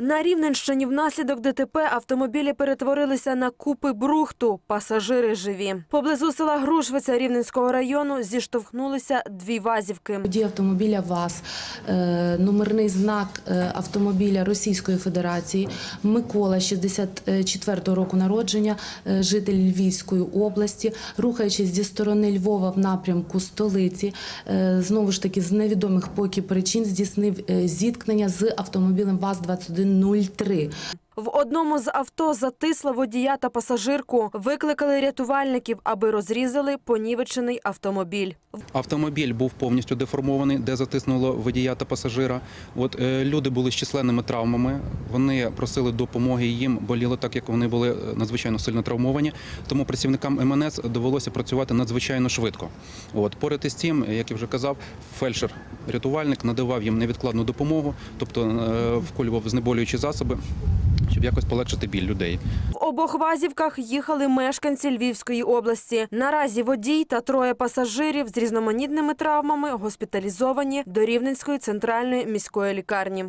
На Рівненщині внаслідок ДТП автомобілі перетворилися на купи брухту. Пасажири живі. Поблизу села Грушвиця Рівненського району зіштовхнулися дві вазівки. Водій автомобіля ВАЗ, е, номерний знак е, автомобіля Російської Федерації, Микола, 64-го року народження, е, житель Львівської області, рухаючись зі сторони Львова в напрямку столиці, знову ж таки з невідомих поки причин здійснив зіткнення з автомобілем ВАЗ-2103. В одному з авто затисла водія та пасажирку. Викликали рятувальників, аби розрізали понівечений автомобіль. Автомобіль був повністю деформований, де затиснуло водія та пасажира. От е, люди були з численними травмами. Вони просили допомоги їм боліло так, як вони були е, надзвичайно сильно травмовані. Тому працівникам МНС довелося працювати надзвичайно швидко. От поряд із тим, як я вже казав, фельдшер рятувальник надавав їм невідкладну допомогу, тобто е, вколював знеболюючі засоби, щоб якось полегшити біль людей. В обох вазівках їхали мешканці Львівської області. Наразі водій та троє пасажирів з різноманітними травмами госпіталізовані до Рівненської центральної міської лікарні.